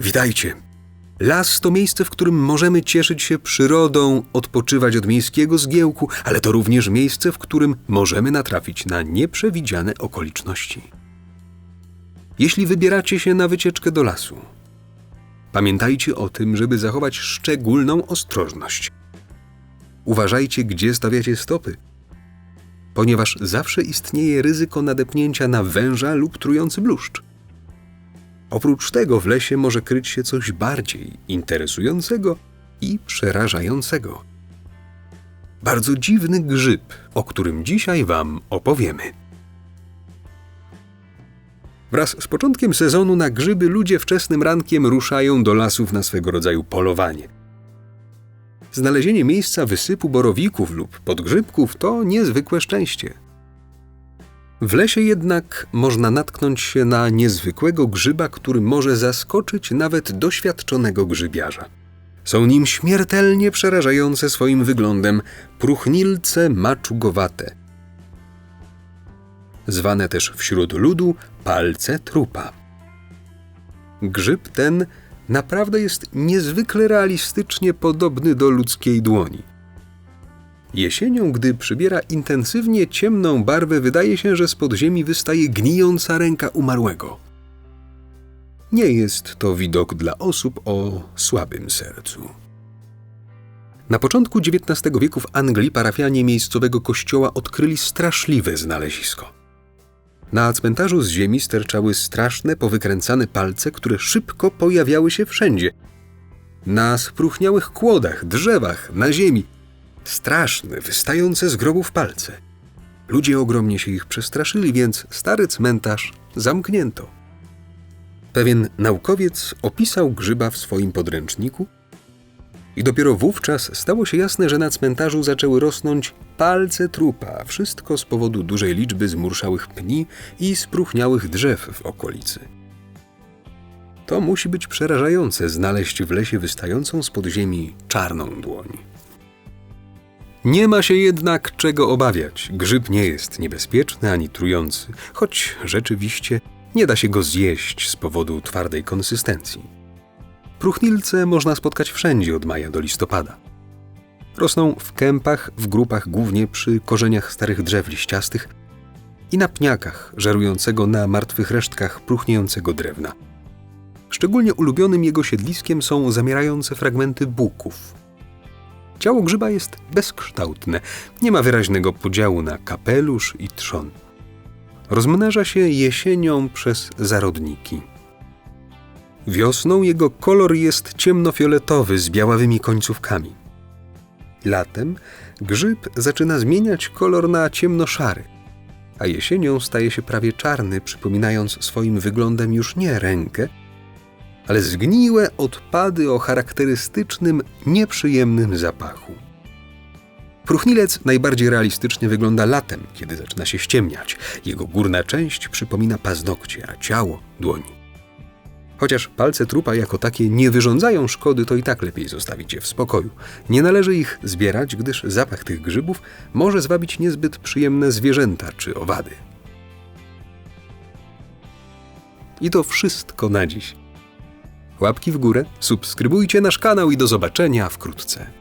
Witajcie. Las to miejsce, w którym możemy cieszyć się przyrodą, odpoczywać od miejskiego zgiełku, ale to również miejsce, w którym możemy natrafić na nieprzewidziane okoliczności. Jeśli wybieracie się na wycieczkę do lasu, pamiętajcie o tym, żeby zachować szczególną ostrożność. Uważajcie, gdzie stawiacie stopy, ponieważ zawsze istnieje ryzyko nadepnięcia na węża lub trujący bluszcz. Oprócz tego w lesie może kryć się coś bardziej interesującego i przerażającego. Bardzo dziwny grzyb, o którym dzisiaj Wam opowiemy. Wraz z początkiem sezonu na grzyby ludzie wczesnym rankiem ruszają do lasów na swego rodzaju polowanie. Znalezienie miejsca wysypu borowików lub podgrzybków to niezwykłe szczęście. W lesie jednak można natknąć się na niezwykłego grzyba, który może zaskoczyć nawet doświadczonego grzybiarza. Są nim śmiertelnie przerażające swoim wyglądem próchnilce maczugowate, zwane też wśród ludu palce trupa. Grzyb ten naprawdę jest niezwykle realistycznie podobny do ludzkiej dłoni. Jesienią, gdy przybiera intensywnie ciemną barwę, wydaje się, że z ziemi wystaje gnijąca ręka umarłego. Nie jest to widok dla osób o słabym sercu. Na początku XIX wieku w Anglii parafianie miejscowego kościoła odkryli straszliwe znalezisko. Na cmentarzu z ziemi sterczały straszne, powykręcane palce, które szybko pojawiały się wszędzie. Na spróchniałych kłodach, drzewach, na ziemi – straszne, wystające z grobów palce. Ludzie ogromnie się ich przestraszyli, więc stary cmentarz zamknięto. Pewien naukowiec opisał grzyba w swoim podręczniku i dopiero wówczas stało się jasne, że na cmentarzu zaczęły rosnąć palce trupa, wszystko z powodu dużej liczby zmurszałych pni i spróchniałych drzew w okolicy. To musi być przerażające znaleźć w lesie wystającą z podziemi czarną dłoń. Nie ma się jednak czego obawiać. Grzyb nie jest niebezpieczny ani trujący, choć rzeczywiście nie da się go zjeść z powodu twardej konsystencji. Próchnilce można spotkać wszędzie od maja do listopada. Rosną w kępach, w grupach głównie przy korzeniach starych drzew liściastych i na pniakach żerującego na martwych resztkach próchniejącego drewna. Szczególnie ulubionym jego siedliskiem są zamierające fragmenty buków, Ciało grzyba jest bezkształtne, nie ma wyraźnego podziału na kapelusz i trzon. Rozmnaża się jesienią przez zarodniki. Wiosną jego kolor jest ciemnofioletowy z białawymi końcówkami. Latem grzyb zaczyna zmieniać kolor na ciemnoszary, a jesienią staje się prawie czarny, przypominając swoim wyglądem już nie rękę, ale zgniłe odpady o charakterystycznym, nieprzyjemnym zapachu. Próchnilec najbardziej realistycznie wygląda latem, kiedy zaczyna się ściemniać. Jego górna część przypomina paznokcie, a ciało dłoni. Chociaż palce trupa jako takie nie wyrządzają szkody, to i tak lepiej zostawić je w spokoju. Nie należy ich zbierać, gdyż zapach tych grzybów może zwabić niezbyt przyjemne zwierzęta czy owady. I to wszystko na dziś. Łapki w górę, subskrybujcie nasz kanał i do zobaczenia wkrótce.